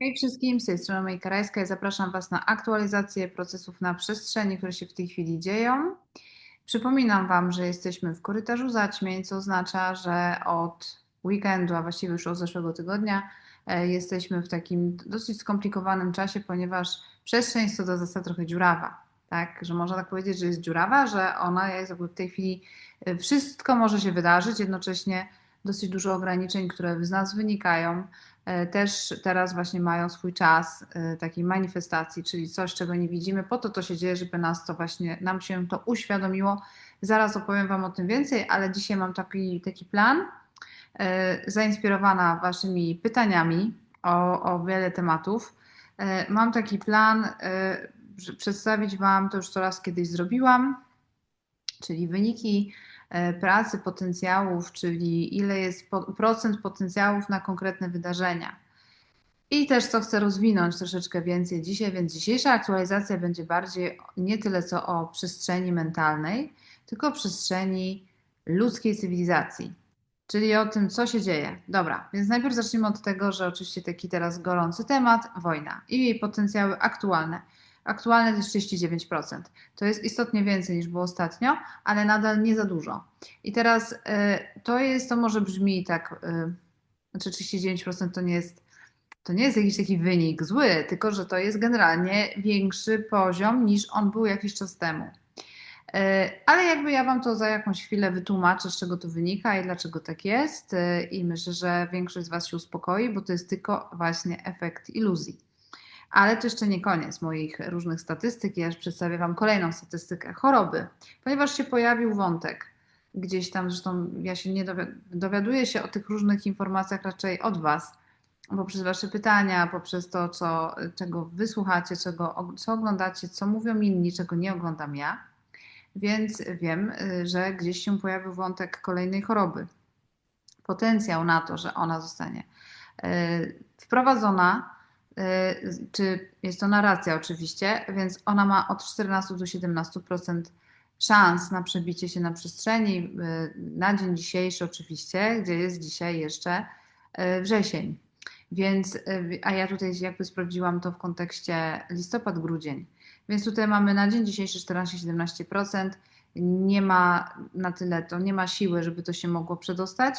Hej wszystkim, z tej strony Mej Karajska i zapraszam Was na aktualizację procesów na przestrzeni, które się w tej chwili dzieją. Przypominam Wam, że jesteśmy w korytarzu zaćmień, co oznacza, że od weekendu, a właściwie już od zeszłego tygodnia, e, jesteśmy w takim dosyć skomplikowanym czasie, ponieważ przestrzeń jest co do zasad trochę dziurawa. Tak, że można tak powiedzieć, że jest dziurawa, że ona jest w tej chwili, e, wszystko może się wydarzyć, jednocześnie dosyć dużo ograniczeń, które z nas wynikają, e, też teraz właśnie mają swój czas e, takiej manifestacji, czyli coś, czego nie widzimy. Po to to się dzieje, żeby nas to właśnie, nam się to uświadomiło. Zaraz opowiem Wam o tym więcej, ale dzisiaj mam taki, taki plan, e, zainspirowana Waszymi pytaniami o, o wiele tematów. Mam taki plan, przedstawić Wam, to już coraz kiedyś zrobiłam, czyli wyniki pracy potencjałów, czyli ile jest procent potencjałów na konkretne wydarzenia. I też co chcę rozwinąć troszeczkę więcej dzisiaj, więc dzisiejsza aktualizacja będzie bardziej nie tyle co o przestrzeni mentalnej, tylko o przestrzeni ludzkiej cywilizacji, czyli o tym, co się dzieje. Dobra, więc najpierw zacznijmy od tego, że oczywiście taki teraz gorący temat wojna i jej potencjały aktualne. Aktualne to jest 39%. To jest istotnie więcej niż było ostatnio, ale nadal nie za dużo. I teraz y, to jest, to może brzmi tak, y, znaczy 39% to nie jest to nie jest jakiś taki wynik zły, tylko że to jest generalnie większy poziom niż on był jakiś czas temu. Y, ale jakby ja Wam to za jakąś chwilę wytłumaczę, z czego to wynika i dlaczego tak jest. I myślę, że większość z Was się uspokoi, bo to jest tylko właśnie efekt iluzji. Ale to jeszcze nie koniec moich różnych statystyk. Ja już przedstawię Wam kolejną statystykę choroby, ponieważ się pojawił wątek gdzieś tam, zresztą ja się nie dowiaduję się o tych różnych informacjach raczej od Was, poprzez Wasze pytania, poprzez to, co, czego wysłuchacie, czego, co oglądacie, co mówią inni, czego nie oglądam ja. Więc wiem, że gdzieś się pojawił wątek kolejnej choroby. Potencjał na to, że ona zostanie e, wprowadzona Y, czy jest to narracja oczywiście, więc ona ma od 14 do 17% szans na przebicie się na przestrzeni y, na dzień dzisiejszy oczywiście, gdzie jest dzisiaj jeszcze y, wrzesień. Więc, a ja tutaj jakby sprawdziłam to w kontekście listopad-grudzień. Więc tutaj mamy na dzień dzisiejszy 14-17%. Nie ma na tyle to, nie ma siły, żeby to się mogło przedostać.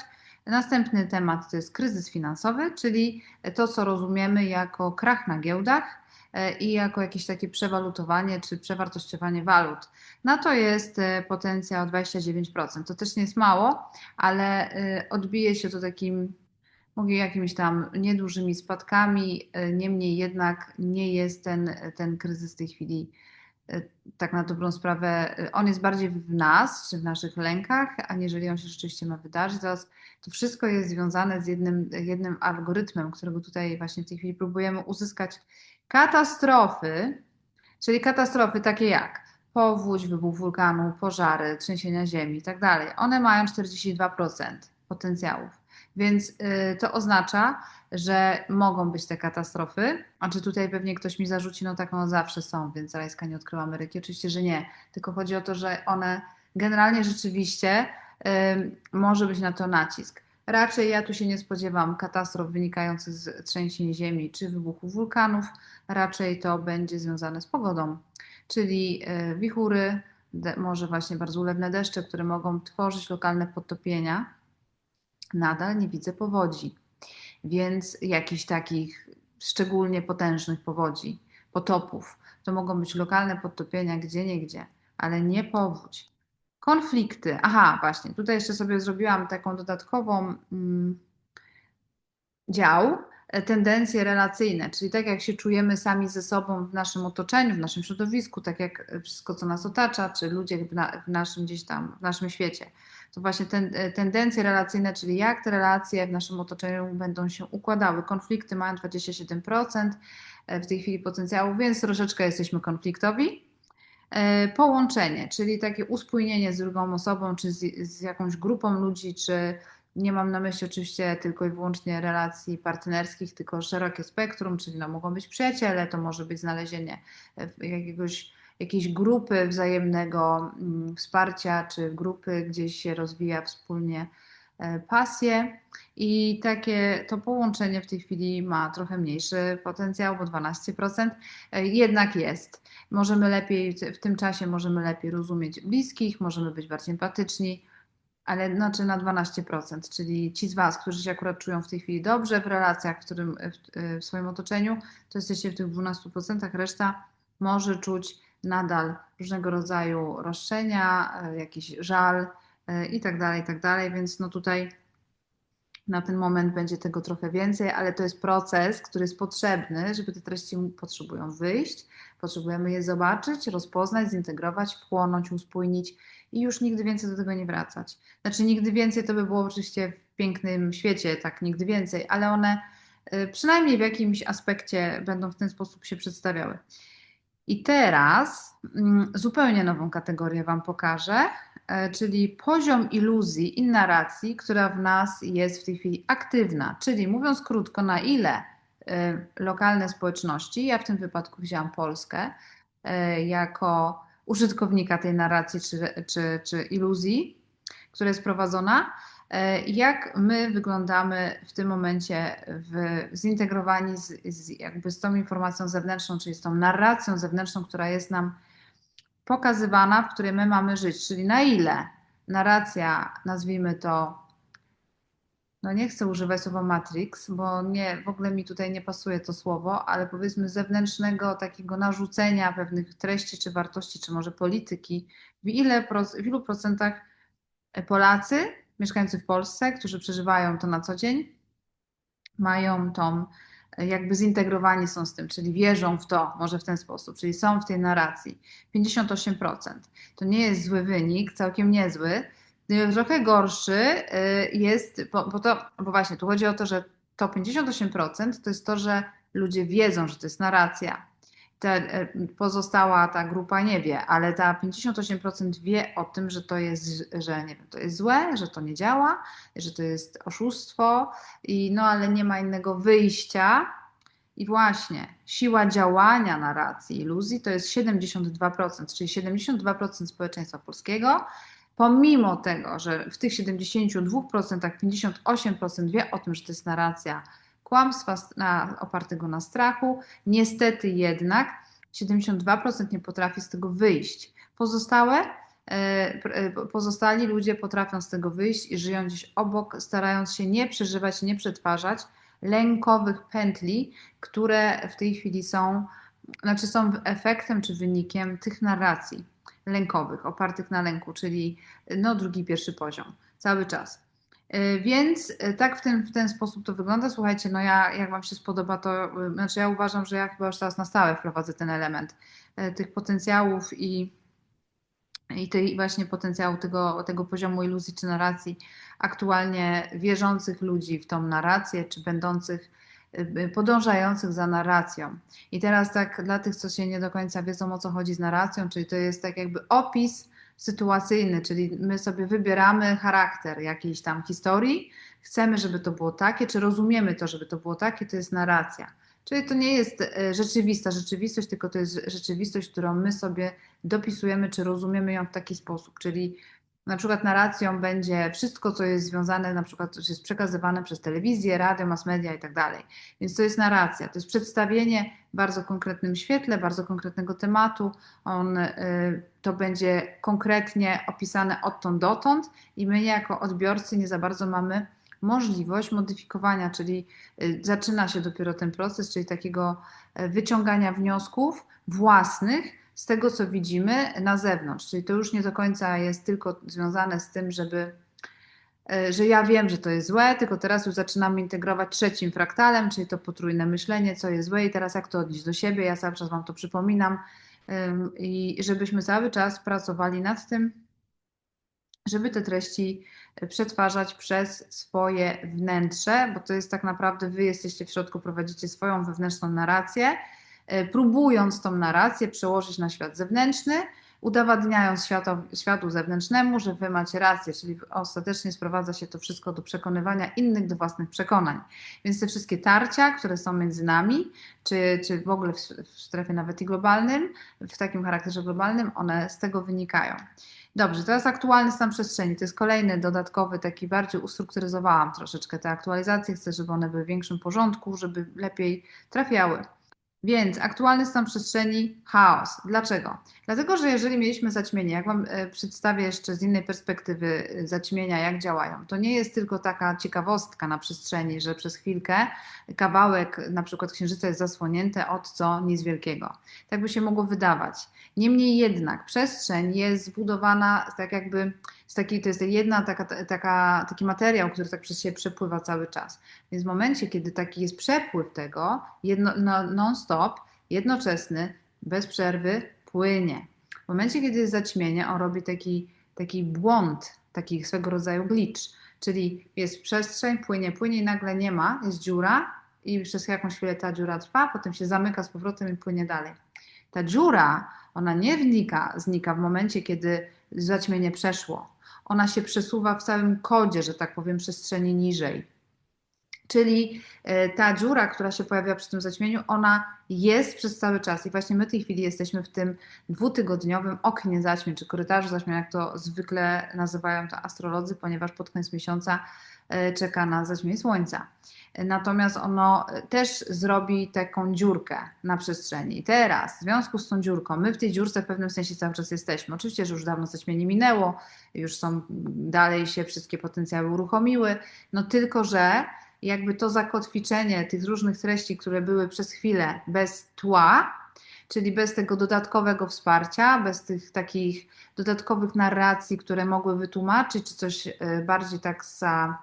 Następny temat to jest kryzys finansowy, czyli to, co rozumiemy jako krach na giełdach e, i jako jakieś takie przewalutowanie czy przewartościowanie walut. Na to jest e, potencjał 29%. To też nie jest mało, ale e, odbije się to takim, jakimiś tam niedużymi spadkami. Niemniej jednak nie jest ten, ten kryzys w tej chwili tak na dobrą sprawę, on jest bardziej w nas, czy w naszych lękach, aniżeli on się rzeczywiście ma wydarzyć. To wszystko jest związane z jednym, jednym algorytmem, którego tutaj właśnie w tej chwili próbujemy uzyskać. Katastrofy, czyli katastrofy takie jak powódź, wybuch wulkanu, pożary, trzęsienia ziemi i tak dalej, one mają 42% potencjałów. Więc y, to oznacza, że mogą być te katastrofy. A czy tutaj pewnie ktoś mi zarzuci, no tak, no zawsze są, więc Rajska nie odkryła Ameryki. Oczywiście, że nie. Tylko chodzi o to, że one generalnie rzeczywiście może być na to nacisk. Raczej ja tu się nie spodziewam katastrof wynikających z trzęsień ziemi czy wybuchu wulkanów, raczej to będzie związane z pogodą, czyli e, wichury, może właśnie bardzo ulewne deszcze, które mogą tworzyć lokalne podtopienia. Nadal nie widzę powodzi, więc jakichś takich szczególnie potężnych powodzi, potopów. To mogą być lokalne podtopienia gdzie niegdzie, ale nie powódź. Konflikty. Aha, właśnie. Tutaj jeszcze sobie zrobiłam taką dodatkową mm, dział, e, tendencje relacyjne, czyli tak jak się czujemy sami ze sobą w naszym otoczeniu, w naszym środowisku, tak jak wszystko, co nas otacza, czy ludzie w, na, w naszym gdzieś tam, w naszym świecie. To właśnie ten, e, tendencje relacyjne, czyli jak te relacje w naszym otoczeniu będą się układały. Konflikty mają 27% e, w tej chwili potencjału, więc troszeczkę jesteśmy konfliktowi. E, połączenie, czyli takie uspójnienie z drugą osobą, czy z, z, jakąś grupą ludzi, czy nie mam na myśli oczywiście tylko i wyłącznie relacji partnerskich, tylko szerokie spektrum, czyli no, mogą być przyjaciele, to może być znalezienie jakiegoś, jakiejś grupy wzajemnego mm, wsparcia, czy grupy gdzieś się rozwija wspólnie e, pasję i takie to połączenie w tej chwili ma trochę mniejszy potencjał, bo 12% e, jednak jest. Możemy lepiej, w tym czasie możemy lepiej rozumieć bliskich, możemy być bardziej empatyczni, ale znaczy na 12%, czyli ci z Was, którzy się akurat czują w tej chwili dobrze w relacjach, w, którym, w, w swoim otoczeniu, to jesteście w tych 12%, reszta może czuć nadal różnego rodzaju roszczenia, e, jakiś żal e, i tak dalej, i tak dalej, więc no tutaj na ten moment będzie tego trochę więcej, ale to jest proces, który jest potrzebny, żeby te treści potrzebują wyjść, potrzebujemy je zobaczyć, rozpoznać, zintegrować, wchłonąć, uspójnić i już nigdy więcej do tego nie wracać. Znaczy nigdy więcej to by było oczywiście w pięknym świecie, tak nigdy więcej, ale one y, przynajmniej w jakimś aspekcie będą w ten sposób się przedstawiały. I teraz mm, zupełnie nową kategorię Wam pokażę, e, czyli poziom iluzji i narracji, która w nas jest w tej chwili aktywna. Czyli mówiąc krótko, na ile e, lokalne społeczności, ja w tym wypadku wzięłam Polskę e, jako użytkownika tej narracji czy, czy, czy iluzji, która jest prowadzona, jak my wyglądamy w tym momencie w, zintegrowani z, z, jakby z tą informacją zewnętrzną, czyli z tą narracją zewnętrzną, która jest nam pokazywana, w której my mamy żyć, czyli na ile narracja, nazwijmy to, no nie chcę używać słowa matrix, bo nie, w ogóle mi tutaj nie pasuje to słowo, ale powiedzmy zewnętrznego takiego narzucenia pewnych treści, czy wartości, czy może polityki, w, ile, w ilu procentach Polacy mieszkańcy w Polsce, którzy przeżywają to na co dzień, mają tą, jakby zintegrowani są z tym, czyli wierzą w to, może w ten sposób, czyli są w tej narracji. 58%. To nie jest zły wynik, całkiem niezły. Trochę gorszy y, jest, bo, bo, to, bo właśnie tu chodzi o to, że to 58% to jest to, że ludzie wiedzą, że to jest narracja ta e, pozostała ta grupa nie wie, ale ta 58% wie o tym, że to jest, że nie wiem, to jest złe, że to nie działa, że to jest oszustwo, i no ale nie ma innego wyjścia. I właśnie siła działania narracji iluzji to jest 72%, czyli 72% społeczeństwa polskiego, pomimo tego, że w tych 72% 58% wie o tym, że to jest narracja kłamstwa na, opartego na strachu. Niestety jednak 72% nie potrafi z tego wyjść. Pozostałe, e, e, pozostali ludzie potrafią z tego wyjść i żyją gdzieś obok, starając się nie przeżywać, nie przetwarzać lękowych pętli, które w tej chwili są, znaczy są efektem czy wynikiem tych narracji lękowych, opartych na lęku, czyli no drugi, pierwszy poziom, cały czas. E, więc e, tak w ten, w ten sposób to wygląda. Słuchajcie, no ja, jak Wam się spodoba, to e, znaczy ja uważam, że ja chyba już teraz na stałe wprowadzę ten element tych potencjałów i, i tej właśnie potencjału tego, tego poziomu iluzji czy narracji aktualnie wierzących ludzi w tą narrację, czy będących podążających za narracją. I teraz tak dla tych, co się nie do końca wiedzą o co chodzi z narracją, czyli to jest tak jakby opis sytuacyjny, czyli my sobie wybieramy charakter jakiejś tam historii, chcemy, żeby to było takie, czy rozumiemy to, żeby to było takie, to jest narracja. Czyli to nie jest e, rzeczywista rzeczywistość, tylko to jest rzeczywistość, którą my sobie dopisujemy, czy rozumiemy ją w taki sposób. Czyli na przykład narracją będzie wszystko, co jest związane, na przykład, co jest przekazywane przez telewizję, radio, mass media i tak dalej. Więc to jest narracja, to jest przedstawienie w bardzo konkretnym świetle, bardzo konkretnego tematu. On, y, to będzie konkretnie opisane odtąd dotąd i my jako odbiorcy nie za bardzo mamy możliwość modyfikowania, czyli y, zaczyna się dopiero ten proces, czyli takiego y, wyciągania wniosków własnych, z tego, co widzimy na zewnątrz. Czyli to już nie do końca jest tylko związane z tym, żeby, e, że ja wiem, że to jest złe, tylko teraz już zaczynamy integrować trzecim fraktalem, czyli to potrójne myślenie, co jest złe i teraz jak to odnieść do siebie. Ja cały czas Wam to przypominam i żebyśmy cały czas pracowali nad tym, żeby te treści przetwarzać przez swoje wnętrze, bo to jest tak naprawdę Wy jesteście w środku, prowadzicie swoją wewnętrzną narrację E, próbując tą narrację przełożyć na świat zewnętrzny, udowadniając światu, światu zewnętrznemu, że wy macie rację, czyli ostatecznie sprowadza się to wszystko do przekonywania innych do własnych przekonań. Więc te wszystkie tarcia, które są między nami, czy, czy w ogóle w, w strefie nawet i globalnym, w takim charakterze globalnym, one z tego wynikają. Dobrze, teraz aktualny stan przestrzeni. To jest kolejny dodatkowy, taki bardziej ustrukturyzowałam troszeczkę te aktualizacje. Chcę, żeby one były w większym porządku, żeby lepiej trafiały. Więc aktualny stan przestrzeni chaos. Dlaczego? Dlatego, że jeżeli mieliśmy zaćmienie, jak Wam e, przedstawię jeszcze z innej perspektywy e, zaćmienia, jak działają, to nie jest tylko taka ciekawostka na przestrzeni, że przez chwilkę kawałek na przykład księżyca jest zasłonięte od co nic wielkiego. Tak by się mogło wydawać. Niemniej jednak przestrzeń jest zbudowana tak jakby z takiej, to jest jedna taka, taka, taki materiał, który tak przez siebie przepływa cały czas. Więc w momencie, kiedy taki jest przepływ tego, jedno, no, non-stop, jednoczesny, bez przerwy, płynie. W momencie, kiedy jest zaćmienie, on robi taki, taki błąd, taki swego rodzaju glitch, czyli jest przestrzeń, płynie, płynie i nagle nie ma, jest dziura i przez jakąś chwilę ta dziura trwa, potem się zamyka z powrotem i płynie dalej. Ta dziura, ona nie wnika, znika w momencie, kiedy zaćmienie przeszło. Ona się przesuwa w całym kodzie, że tak powiem, przestrzeni niżej. Czyli e, ta dziura, która się pojawia przy tym zaćmieniu, ona jest przez cały czas. I właśnie my w tej chwili jesteśmy w tym dwutygodniowym oknie zaćmień, czy korytarzu zaćmień, jak to zwykle nazywają to astrolodzy, ponieważ pod koniec miesiąca czeka na zaćmienie Słońca. Natomiast ono też zrobi taką dziurkę na przestrzeni. I teraz, w związku z tą dziurką, my w tej dziurce w pewnym sensie cały czas jesteśmy. Oczywiście, że już dawno zaćmienie minęło, już są dalej się wszystkie potencjały uruchomiły, no tylko, że jakby to zakotwiczenie tych różnych treści, które były przez chwilę bez tła, czyli bez tego dodatkowego wsparcia, bez tych takich dodatkowych narracji, które mogły wytłumaczyć, czy coś e, bardziej tak za,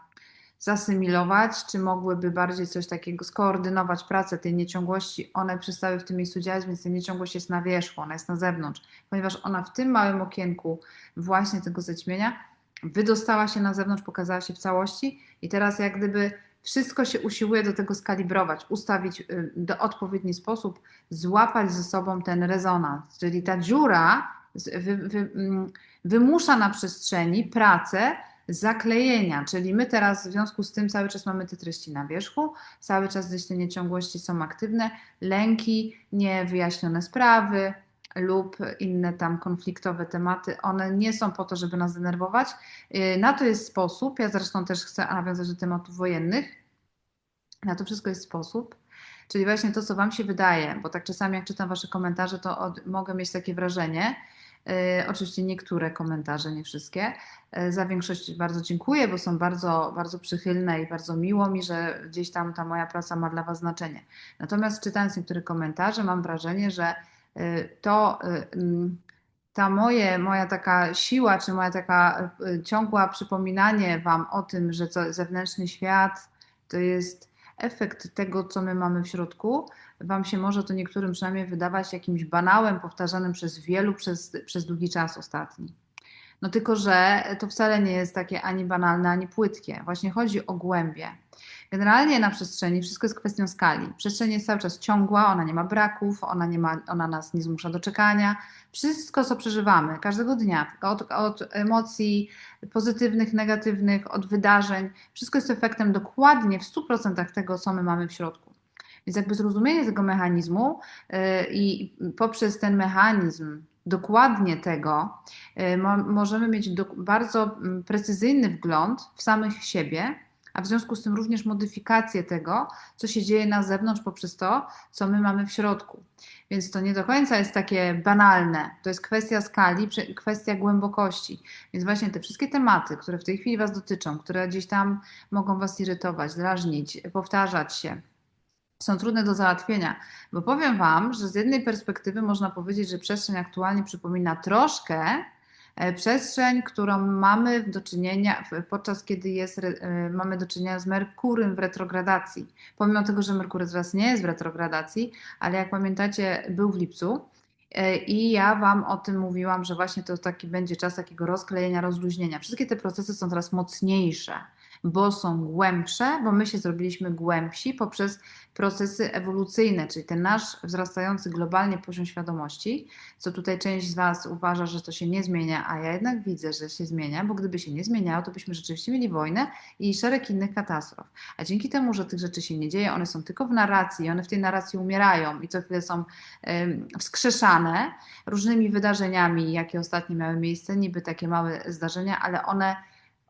zasymilować, czy mogłyby bardziej coś takiego skoordynować pracę tej nieciągłości, one przestały w tym miejscu działać, więc ta nieciągłość jest na wierzchu, ona jest na zewnątrz, ponieważ ona w tym małym okienku właśnie tego zaćmienia wydostała się na zewnątrz, pokazała się w całości i teraz jak gdyby wszystko się usiłuje do tego skalibrować, ustawić y, w odpowiedni sposób, złapać ze sobą ten rezonans, czyli ta dziura wy, wy, mm, wymusza na przestrzeni pracę zaklejenia, czyli my teraz w związku z tym cały czas mamy te treści na wierzchu, cały czas gdzieś te nieciągłości są aktywne, lęki, niewyjaśnione sprawy, lub inne tam konfliktowe tematy, one nie są po to, żeby nas denerwować. Y, na to jest sposób, ja zresztą też chcę nawiązać do tematów wojennych, na to wszystko jest sposób, czyli właśnie to, co Wam się wydaje, bo tak czasami jak czytam Wasze komentarze, to od, mogę mieć takie wrażenie, oczywiście niektóre komentarze, nie wszystkie. Y, za większość bardzo dziękuję, bo są bardzo, bardzo przychylne i bardzo miło mi, że gdzieś tam ta moja praca ma dla Was znaczenie. Natomiast czytając niektóre komentarze, mam wrażenie, że Y, to ta moje, moja taka siła, czy moja taka ciągła przypominanie Wam o tym, że zewnętrzny świat to jest efekt tego, co my mamy w środku, Wam się może to niektórym przynajmniej wydawać jakimś banałem powtarzanym przez wielu przez, przez długi czas ostatni. No tylko, że to wcale nie jest takie ani banalne, ani płytkie. Właśnie chodzi o głębie. Generalnie na przestrzeni wszystko jest kwestią skali. Przestrzeń jest cały czas ciągła, ona nie ma braków, ona, nie ma, ona nas nie zmusza do czekania. Wszystko, co przeżywamy każdego dnia, od, od emocji pozytywnych, negatywnych, od wydarzeń, wszystko jest efektem dokładnie w 100% tego, co my mamy w środku. Więc jakby zrozumienie tego mechanizmu yy, i poprzez ten mechanizm dokładnie tego, mo możemy mieć bardzo mm, precyzyjny wgląd w samych siebie, a w związku z tym również modyfikację tego, co się dzieje na zewnątrz poprzez to, co my mamy w środku. Więc to nie do końca jest takie banalne. To jest kwestia skali, kwestia głębokości. Więc właśnie te wszystkie tematy, które w tej chwili Was dotyczą, które gdzieś tam mogą Was irytować, drażnić, powtarzać się, są trudne do załatwienia, bo powiem Wam, że z jednej perspektywy można powiedzieć, że przestrzeń aktualnie przypomina troszkę E, przestrzeń, którą mamy do czynienia, podczas kiedy jest, e, mamy do czynienia z Merkurem w retrogradacji. Pomimo tego, że Merkury teraz nie jest w retrogradacji, ale jak pamiętacie, był w lipcu. E, I ja Wam o tym mówiłam, że właśnie to taki będzie czas takiego rozklejenia, rozluźnienia. Wszystkie te procesy są teraz mocniejsze. Bo są głębsze, bo my się zrobiliśmy głębsi poprzez procesy ewolucyjne, czyli ten nasz wzrastający globalnie poziom świadomości, co tutaj część z Was uważa, że to się nie zmienia, a ja jednak widzę, że się zmienia, bo gdyby się nie zmieniało, to byśmy rzeczywiście mieli wojnę i szereg innych katastrof. A dzięki temu, że tych rzeczy się nie dzieje, one są tylko w narracji, one w tej narracji umierają i co chwilę są wskrzeszane różnymi wydarzeniami, jakie ostatnio miały miejsce, niby takie małe zdarzenia, ale one,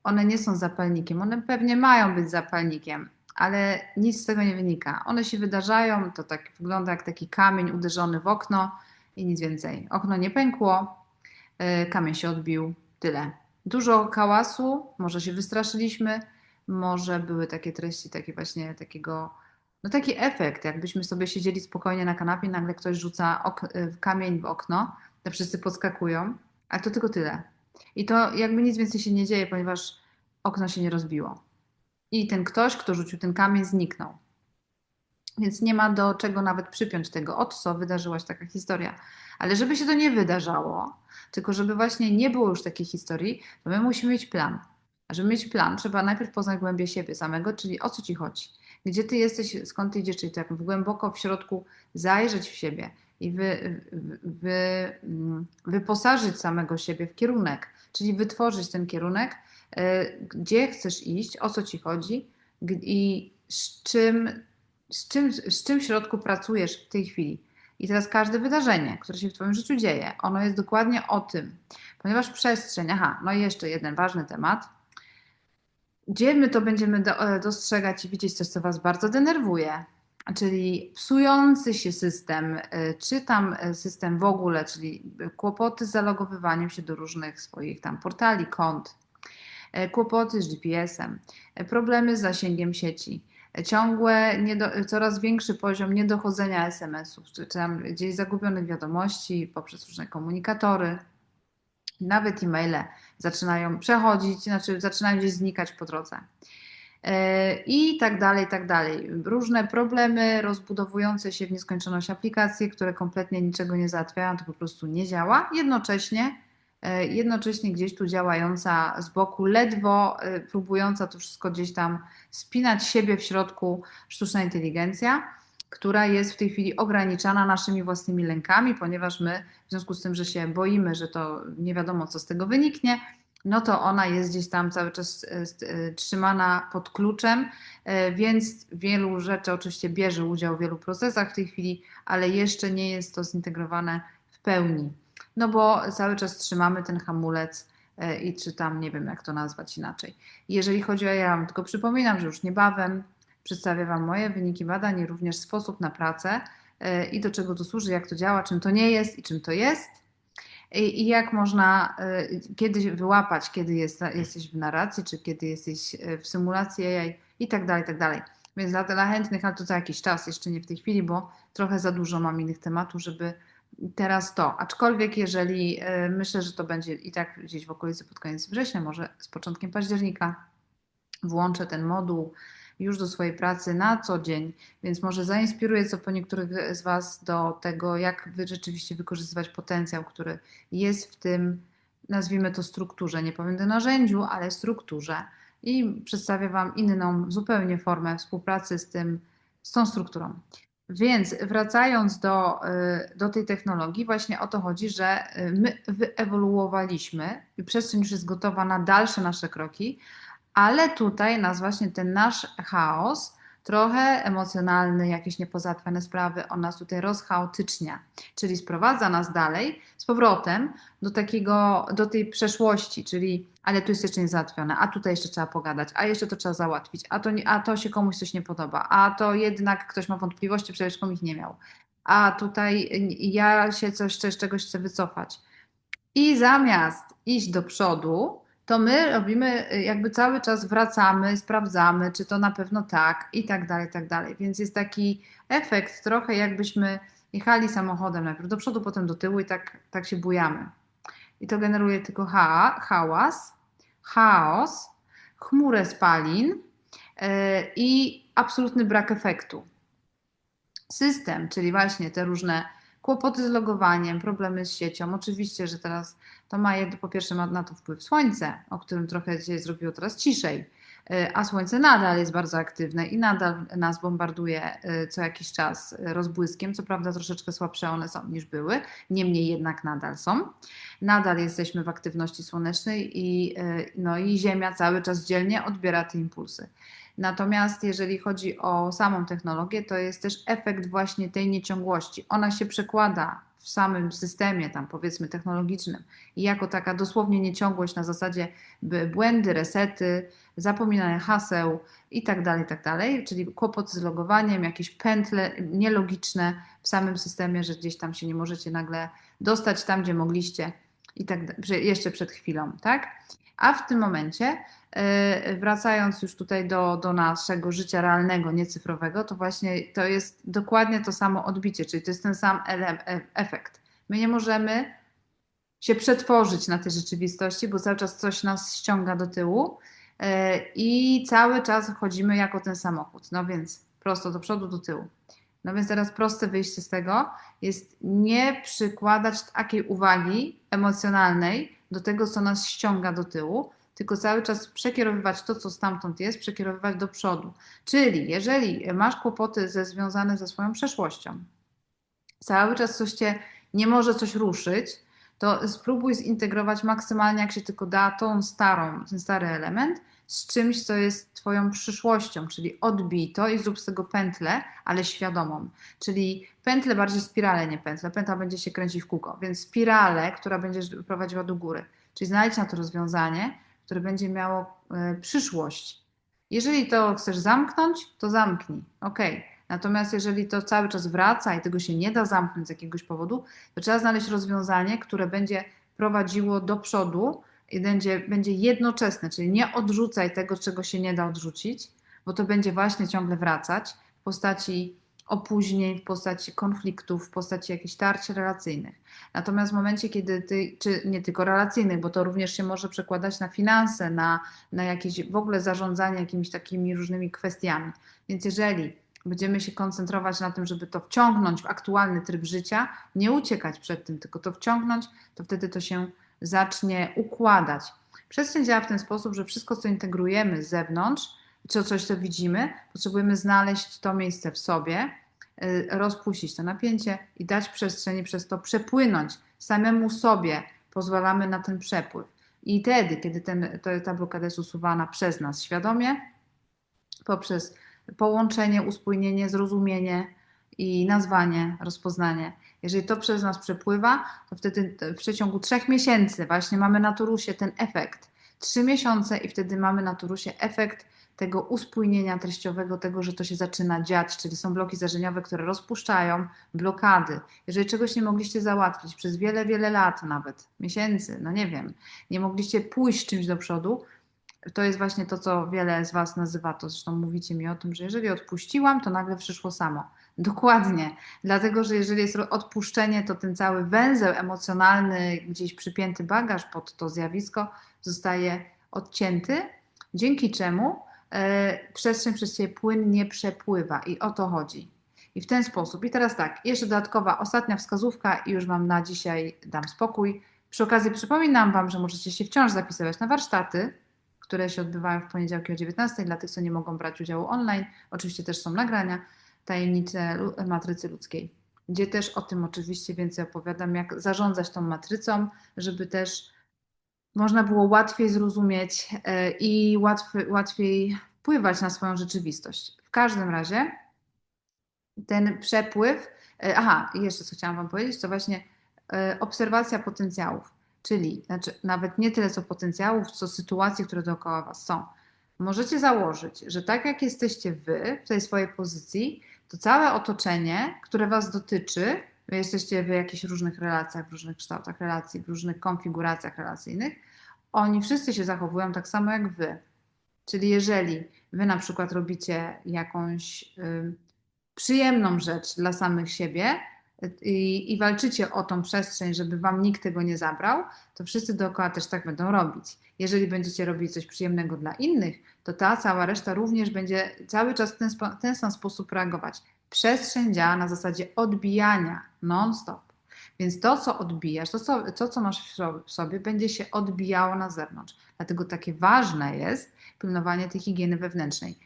one nie są zapalnikiem. One pewnie mają być zapalnikiem, ale nic z tego nie wynika. One się wydarzają, to tak wygląda jak taki kamień uderzony w okno i nic więcej. Okno nie pękło, y, kamień się odbił, tyle. Dużo kałasu, może się wystraszyliśmy, może były takie treści, takie właśnie takiego, no taki efekt, jakbyśmy sobie siedzieli spokojnie na kanapie, nagle ktoś rzuca ok- y, kamień w okno, to wszyscy podskakują, a to tylko tyle. I to jakby nic więcej się nie dzieje, ponieważ okno się nie rozbiło. I ten ktoś, kto rzucił ten kamień, zniknął. Więc nie ma do czego nawet przypiąć tego, od co wydarzyła się taka historia. Ale żeby się to nie wydarzało, tylko żeby właśnie nie było już takiej historii, to my musimy mieć plan. A żeby mieć plan, trzeba najpierw poznać głębię siebie samego, czyli o co ci chodzi. Gdzie ty jesteś, skąd ty idziesz, czyli tak głęboko w środku zajrzeć w siebie i wy, wy, mm, wyposażyć samego siebie w kierunek, czyli wytworzyć ten kierunek, e, gdzie chcesz iść, o co ci chodzi i z czym, z czym, z czym w środku pracujesz w tej chwili. I teraz każde wydarzenie, które się w Twoim życiu dzieje, ono jest dokładnie o tym, ponieważ przestrzeń, aha, no i jeszcze jeden ważny temat, gdzie my to będziemy e, dostrzegać i widzieć coś, co Was bardzo denerwuje, czyli psujący się system, e, czy tam e, system w ogóle, czyli kłopoty z zalogowywaniem się do różnych swoich tam portali, kont, kłopoty z GPS-em, problemy z zasięgiem sieci, ciągłe, niedo, coraz większy poziom niedochodzenia SMS-ów, czy tam gdzieś zagubionych wiadomości poprzez różne komunikatory, nawet e-maile zaczynają przechodzić, znaczy zaczynają gdzieś znikać po drodze. E, I tak dalej, i tak dalej. Różne problemy rozbudowujące się w nieskończoność aplikacje, które kompletnie niczego nie załatwiają, to po prostu nie działa. Jednocześnie, e, jednocześnie gdzieś tu działająca z boku, ledwo e, próbująca to wszystko gdzieś tam spinać siebie w środku sztuczna inteligencja która jest w tej chwili ograniczana naszymi własnymi lękami, ponieważ my, w związku z tym, że się boimy, że to nie wiadomo, co z tego wyniknie, no to ona jest gdzieś tam cały czas e, e, trzymana pod kluczem, e, więc wielu rzeczy oczywiście bierze udział w wielu procesach w tej chwili, ale jeszcze nie jest to zintegrowane w pełni. No bo cały czas trzymamy ten hamulec i czy tam nie wiem, jak to nazwać inaczej. Jeżeli chodzi o ja, tylko przypominam, że już niebawem Przedstawię Wam moje wyniki badań również sposób na pracę i do czego to służy, jak to działa, czym to nie jest i czym to jest. I, jak można e, kiedy wyłapać, kiedy jest, jesteś w narracji, czy kiedy jesteś e, w symulacji AI i tak dalej, i tak dalej. Więc dla, dla chętnych, ale to za jakiś czas, jeszcze nie w tej chwili, bo trochę za dużo mam innych tematów, żeby teraz to. Aczkolwiek jeżeli myślę, że to będzie i tak gdzieś w okolicy pod koniec września, może z początkiem października, włączę ten moduł już do swojej pracy na co dzień, więc może zainspiruje co po niektórych z Was do tego, jak wy rzeczywiście wykorzystywać potencjał, który jest w tym, nazwijmy to strukturze, nie powiem do narzędziu, ale strukturze. I przedstawię Wam inną zupełnie formę współpracy z tym, z tą strukturą. Więc wracając do, y, do tej technologii, właśnie o to chodzi, że y, my wyewoluowaliśmy i przestrzeń już jest gotowa na dalsze nasze kroki, ale tutaj nas właśnie ten nasz chaos, trochę emocjonalny, jakieś niepozałatwione sprawy, on nas tutaj rozchaotycznia, czyli sprowadza nas dalej z powrotem do takiego, do tej przeszłości, czyli ale tu jest jeszcze nie załatwione, a tutaj jeszcze trzeba pogadać, a jeszcze to trzeba załatwić, a to, a to się komuś coś nie podoba, a to jednak ktoś ma wątpliwości, przecież komuś nie miał, a tutaj ja się coś, z czegoś chcę wycofać. I zamiast iść do przodu, to my robimy, y, jakby cały czas wracamy, sprawdzamy, czy to na pewno tak i tak dalej, i tak dalej. Więc jest taki efekt trochę jakbyśmy jechali samochodem najpierw do przodu, potem do tyłu i tak, tak się bujamy. I to generuje tylko ha, hałas, chaos, chmurę spalin yy, i absolutny brak efektu. System, czyli właśnie te różne kłopoty z logowaniem, problemy z siecią. Oczywiście, że teraz to ma po pierwsze ma na to wpływ słońce, o którym trochę się zrobiło teraz ciszej. E, a Słońce nadal jest bardzo aktywne i nadal nas bombarduje e, co jakiś czas rozbłyskiem. Co prawda troszeczkę słabsze one są niż były, niemniej jednak nadal są. Nadal jesteśmy w aktywności słonecznej i, e, no i Ziemia cały czas dzielnie odbiera te impulsy. Natomiast jeżeli chodzi o samą technologię, to jest też efekt właśnie tej nieciągłości. Ona się przekłada w samym systemie, tam powiedzmy technologicznym, i jako taka dosłownie nieciągłość na zasadzie błędy, resety, zapominanie haseł i tak dalej, tak dalej, czyli kłopot z logowaniem, jakieś pętle nielogiczne w samym systemie, że gdzieś tam się nie możecie nagle dostać tam, gdzie mogliście i tak jeszcze przed chwilą, tak? A w tym momencie, e, wracając już tutaj do, do naszego życia realnego, niecyfrowego, to właśnie to jest dokładnie to samo odbicie, czyli to jest ten sam e, efekt. My nie możemy się przetworzyć na tej rzeczywistości, bo cały czas coś nas ściąga do tyłu e, i cały czas chodzimy jako ten samochód. No więc prosto do przodu, do tyłu. No więc teraz proste wyjście z tego jest nie przykładać takiej uwagi emocjonalnej do tego, co nas ściąga do tyłu, tylko cały czas przekierowywać to, co stamtąd jest, przekierowywać do przodu. Czyli jeżeli masz kłopoty ze, związane ze swoją przeszłością, cały czas coś cię nie może coś ruszyć, to spróbuj zintegrować maksymalnie, jak się tylko da, tą starą, ten stary element z czymś, co jest Twoją przyszłością, czyli odbij to i zrób z tego pętlę, ale świadomą. Czyli pętlę bardziej spiralę, nie pętlę. Pętla będzie się kręcić w kółko, więc spiralę, która będzie prowadziła do góry. Czyli znajdź na to rozwiązanie, które będzie miało y, przyszłość. Jeżeli to chcesz zamknąć, to zamknij. Ok. Natomiast jeżeli to cały czas wraca i tego się nie da zamknąć z jakiegoś powodu, to trzeba znaleźć rozwiązanie, które będzie prowadziło do przodu, i będzie, będzie jednoczesne, czyli nie odrzucaj tego, czego się nie da odrzucić, bo to będzie właśnie ciągle wracać w postaci opóźnień, w postaci konfliktów, w postaci jakichś tarć relacyjnych. Natomiast w momencie, kiedy ty, czy nie tylko relacyjnych, bo to również się może przekładać na finanse, na, na jakieś w ogóle zarządzanie jakimiś takimi różnymi kwestiami. Więc jeżeli będziemy się koncentrować na tym, żeby to wciągnąć w aktualny tryb życia, nie uciekać przed tym, tylko to wciągnąć, to wtedy to się zacznie układać. Przestrzeń działa w ten sposób, że wszystko, co integrujemy z zewnątrz, czy coś, co widzimy, potrzebujemy znaleźć to miejsce w sobie, y, rozpuścić to napięcie i dać przestrzeni przez to przepłynąć. Samemu sobie pozwalamy na ten przepływ. I wtedy, kiedy ten, ta blokada jest usuwana przez nas świadomie, poprzez połączenie, uspójnienie, zrozumienie, i nazwanie, rozpoznanie. Jeżeli to przez nas przepływa, to wtedy w przeciągu trzech miesięcy właśnie mamy na Turusie ten efekt. Trzy miesiące i wtedy mamy na Turusie efekt tego uspójnienia treściowego, tego, że to się zaczyna dziać, czyli są bloki zarzeniowe, które rozpuszczają blokady. Jeżeli czegoś nie mogliście załatwić przez wiele, wiele lat, nawet miesięcy, no nie wiem, nie mogliście pójść czymś do przodu, to jest właśnie to, co wiele z Was nazywa, to zresztą mówicie mi o tym, że jeżeli odpuściłam, to nagle przyszło samo. Dokładnie, dlatego że jeżeli jest odpuszczenie, to ten cały węzeł emocjonalny, gdzieś przypięty bagaż pod to zjawisko zostaje odcięty, dzięki czemu e, przestrzeń przez Ciebie płynnie przepływa i o to chodzi. I w ten sposób. I teraz tak, jeszcze dodatkowa, ostatnia wskazówka i już Wam na dzisiaj dam spokój. Przy okazji przypominam Wam, że możecie się wciąż zapisywać na warsztaty, które się odbywają w poniedziałki o 19 dla tych, co nie mogą brać udziału online. Oczywiście też są nagrania tajemnice matrycy ludzkiej, gdzie też o tym oczywiście więcej opowiadam, jak zarządzać tą matrycą, żeby też można było łatwiej zrozumieć e, i łatwiej, łatwiej wpływać na swoją rzeczywistość. W każdym razie ten przepływ, e, aha, jeszcze co chciałam Wam powiedzieć, to właśnie e, obserwacja potencjałów, czyli znaczy nawet nie tyle co potencjałów, co sytuacji, które dookoła Was są. Możecie założyć, że tak jak jesteście Wy w tej swojej pozycji, to całe otoczenie, które Was dotyczy, wy jesteście w jakichś różnych relacjach, w różnych kształtach relacji, w różnych konfiguracjach relacyjnych, oni wszyscy się zachowują tak samo jak Wy. Czyli jeżeli Wy na przykład robicie jakąś y, przyjemną rzecz dla samych siebie, i, i, walczycie o tą przestrzeń, żeby wam nikt tego nie zabrał, to wszyscy dookoła też tak będą robić. Jeżeli będziecie robić coś przyjemnego dla innych, to ta cała reszta również będzie cały czas w ten, ten sam sposób reagować. Przestrzeń działa na zasadzie odbijania non-stop. Więc to, co odbijasz, to, co, to, co masz w sobie, będzie się odbijało na zewnątrz. Dlatego takie ważne jest, pilnowanie tej higieny wewnętrznej.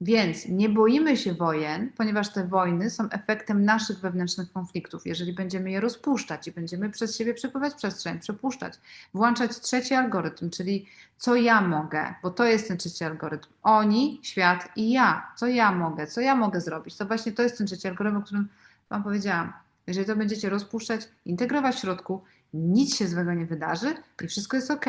Więc nie boimy się wojen, ponieważ te wojny są efektem naszych wewnętrznych konfliktów. Jeżeli będziemy je rozpuszczać i będziemy przez siebie przepływać przestrzeń, przepuszczać, włączać trzeci algorytm, czyli co ja mogę, bo to jest ten trzeci algorytm. Oni, świat i ja. Co ja mogę, co ja mogę zrobić. To właśnie to jest ten trzeci algorytm, o którym Wam powiedziałam. Jeżeli to będziecie rozpuszczać, integrować w środku, nic się złego nie wydarzy i wszystko jest ok.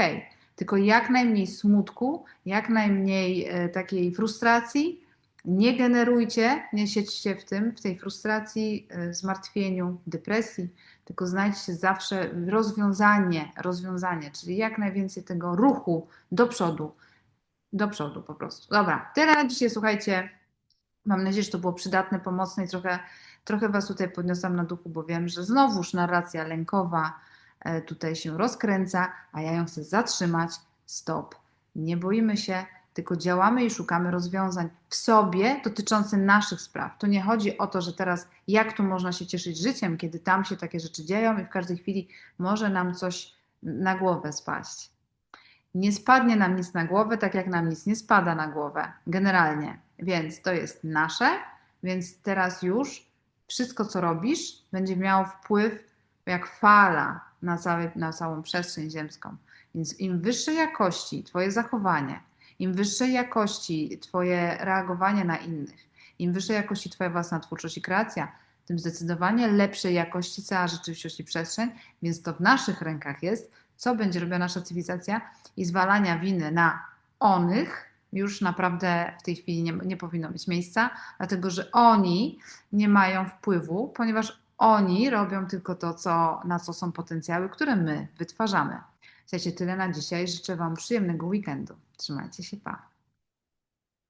Tylko jak najmniej smutku, jak najmniej e, takiej frustracji. Nie generujcie, nie siedźcie w tym, w tej frustracji, e, zmartwieniu, depresji, tylko znajdźcie zawsze rozwiązanie, rozwiązanie, czyli jak najwięcej tego ruchu do przodu, do przodu po prostu. Dobra, tyle na dzisiaj, słuchajcie. Mam nadzieję, że to było przydatne, pomocne i trochę, trochę Was tutaj podniosłam na duchu, bo wiem, że znowuż narracja lękowa tutaj się rozkręca, a ja ją chcę zatrzymać. Stop. Nie boimy się, tylko działamy i szukamy rozwiązań w sobie dotyczących naszych spraw. Tu nie chodzi o to, że teraz jak tu można się cieszyć życiem, kiedy tam się takie rzeczy dzieją i w każdej chwili może nam coś na głowę spaść. Nie spadnie nam nic na głowę, tak jak nam nic nie spada na głowę, generalnie. Więc to jest nasze, więc teraz już wszystko, co robisz, będzie miało wpływ jak fala na, cały, na całą przestrzeń ziemską. Więc im wyższej jakości Twoje zachowanie, im wyższej jakości Twoje reagowanie na innych, im wyższej jakości Twoja własna twórczość i kreacja, tym zdecydowanie lepszej jakości cała rzeczywistość i przestrzeń, więc to w naszych rękach jest, co będzie robiła nasza cywilizacja i zwalania winy na onych już naprawdę w tej chwili nie, nie powinno mieć miejsca, dlatego że oni nie mają wpływu, ponieważ oni robią tylko to, co, na co są potencjały, które my wytwarzamy. Słuchajcie, tyle na dzisiaj. Życzę Wam przyjemnego weekendu. Trzymajcie się, pa.